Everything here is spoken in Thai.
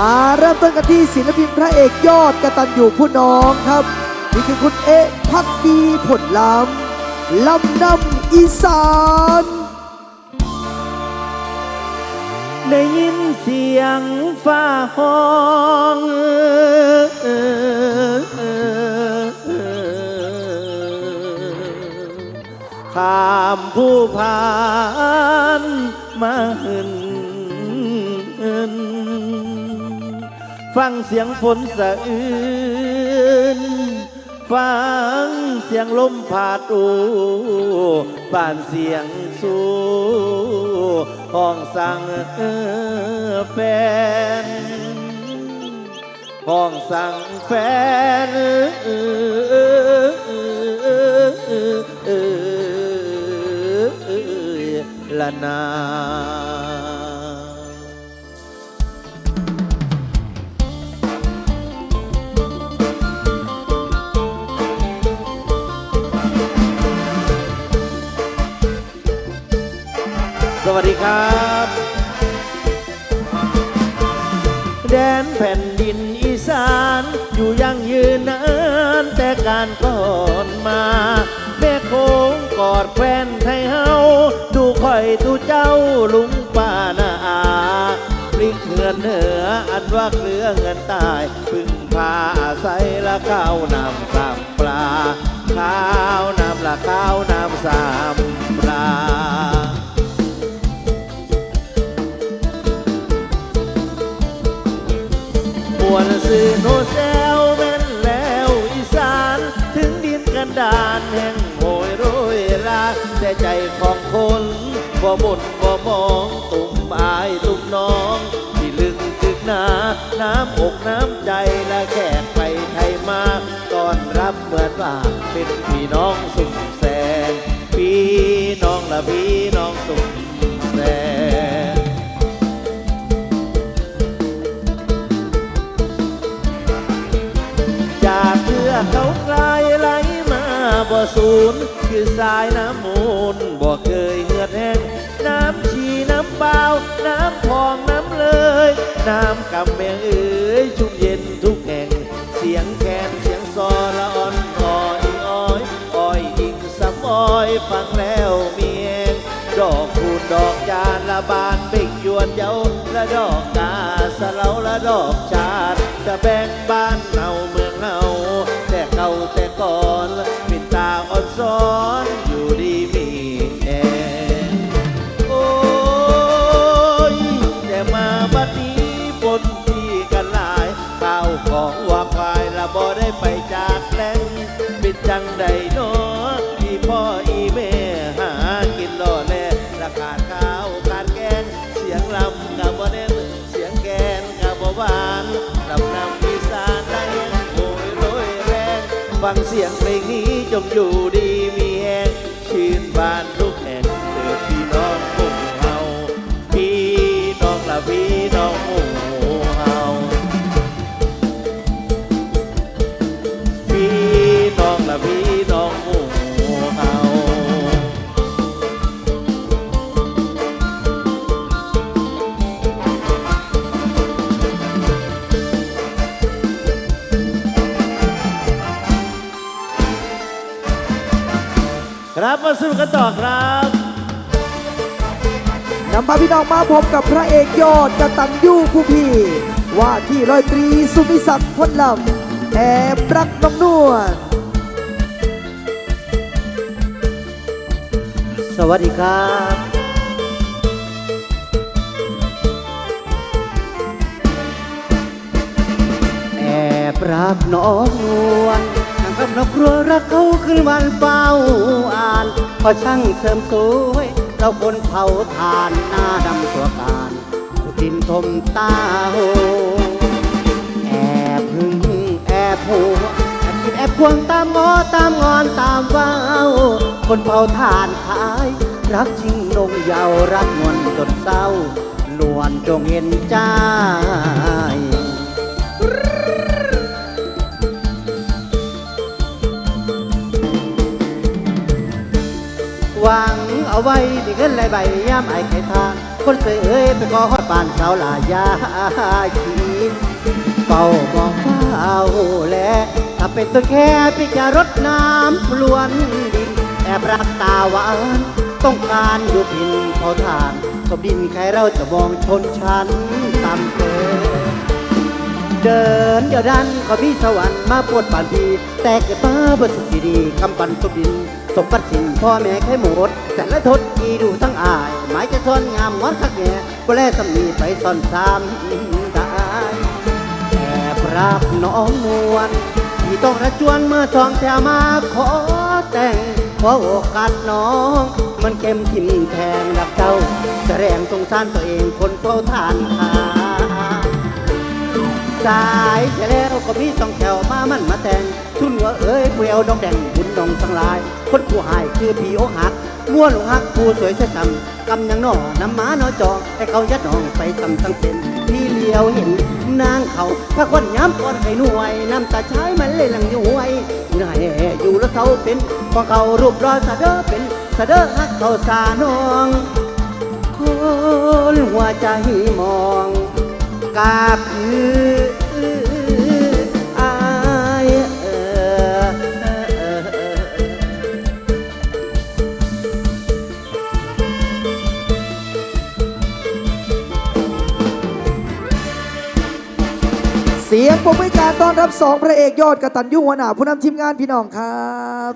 มาเริ่มต้นกันที่ศิลปินพระเอกยอดกระตัญญูผู้น้องครับ นี่คือคุณเอ๊ะพักดีผลลำลำนำอีสานได้ยินเสียงฟ้าห้องข้ามผู้ผ่านมาหึน ฟังเสียงฝนสะอื้นฟังเสียงลมผาดอูบ้านเสียงสูห้องสั่งแฟนห้องสั่งแฟน วัสดีครับ แดนแผ่นดินอีสานอยู่ยังยืนนานแต่การก่อนมา แม่โค้งกอดแฟนไทยเฮาดูคอยดูเจ้าลุงป้านาอาพลิกเงินเหนืออันว่าเกลือเงินตายพึ่งพาอาศัยละข้าวนำสามปลาข้าวนำละข้าวนำสาม วนสื่อโนเซลแม่นแล้วอีสาน ถึงดินกันดานแห่งโหยโรยราแต่ใจของคนบ่บ่นบ่มองตุ่มอายตุ่มน้อง ที่ลึกจึกหนาน้ำอกน้ำใจและแขกไปไทยมาตอนรับเหมือนว่าเป็นพี่น้องสุขแสนพี่น้องละพี่น้องสุข เขาไกลไหลมาบ่สูญคือสายน้ำมูลบ่เคยเหือดแห้งน้ำชีน้ำเปล่าน้ำพองน้ำเลย น้ำกำแมงเอ๋ยชุ่มเย็นทุกแห่ง เสียงแคนเสียงซอละอ่อนอ้อยอ้อยอ้อยอิงสำอ้อยฟังแล้วเมียงดอกคูณดอกจานละบานเบ่งยวนเย้าละดอกกาสะเลาละดอกชาดจะแบ่งบ้านเฮาเมืองเฮาแต่เก่าแต่ก่อนปิดตาอ่อนซ้อนอยู่ดีมีแอนโอ้ยแต่มาบัดนี้ปนที่กันหลายข้าวของวาควายละบ่ได้ไปจากแหล่งปิดจังใดโน ฟังเสียงเพลงนี้จงอยู่ดีมีแหงชื่นบาน ครับมาสู้กันต่อครับนำพาพี่น้องมาพบกับพระเอกยอดกตัญญูผู้พี่ ว่าที่ร้อยตรีสุมิศักดิ์พลลำแอบรักน้องนวลสวัสดีครับแอบรักน้องนวลทาง กับนกครัวรักเขาขึ้นวันเฝ้าอ่าน พอช่างเสริมสวย เราคนเผาทานหน้าดำตัวการสุดินทมตาโหแอบหึงแอบโหแอบคิดแอบควงตามงอตามงอนตามว้าวคนเผาทานขาย รักจริงนงยาวรักงอนจนเศร้า นวลจงเห็นใจ เอาไว้มีเงินไหลใบย่ามไอ้ไข่ทานคนสวยเอ้ยไปขอฮอดบ้านสาวลายาขีเฝ้ามองเฝ้าแลถ้าเป็นตัวแค่พี่จะรดน้ำพลวนดิน แอบรักตาหวานต้องการอยู่พินเผาทานศพดินใครเราจะมองชนชั้นต่ำเกินเดินเดี๋ยวดันขอพี่สวรรค์มาปวดป่านพีแต่เกิดมาบสุขดีคำปันทุบดิน สมบัติสินพ่อแม่แค่หมดแสนละทดอีดูทั้งอาย หมายจะซ่อนงามงอนคักแง่บ่แลสำนีไปซ่อนซ้ำได้แอบรักน้องมวนที่ต้องระจวนเมื่อสองแถวมาขอแต่งขอโอกาสน้อง มันเข้มทิมแทงรักเจ้าแสดงสงสารตัวเองคนเฝ้าทานหาสายเสียแล้วก็มีส วดองแดงบุญดองสังลาย คนผู้หายคือผีโอหักม้วหลงหักผู้สวยเสียซ้ำกำยังนอน้ำหมานอจอกแต่เขายัดหนองไปซ้ำทั้งเป็นพี่เลี้ยวเห็นนางเขาถ้าคนย้ำก่อนไข่หน่วยน้ำตาใช้มันเลยหลังย้วยเหนื่อยอยู่แล้วเขาเป็นของเขารูปรอสะเด้อเป็นสะเด้อหักเขาสานองคนหัวใจมองกาคืออ สียงปรบมือการต้อนรับสองพระเอกยอดกระตันยุหัวหน้าผู้นำทีมงานพี่น้องครับ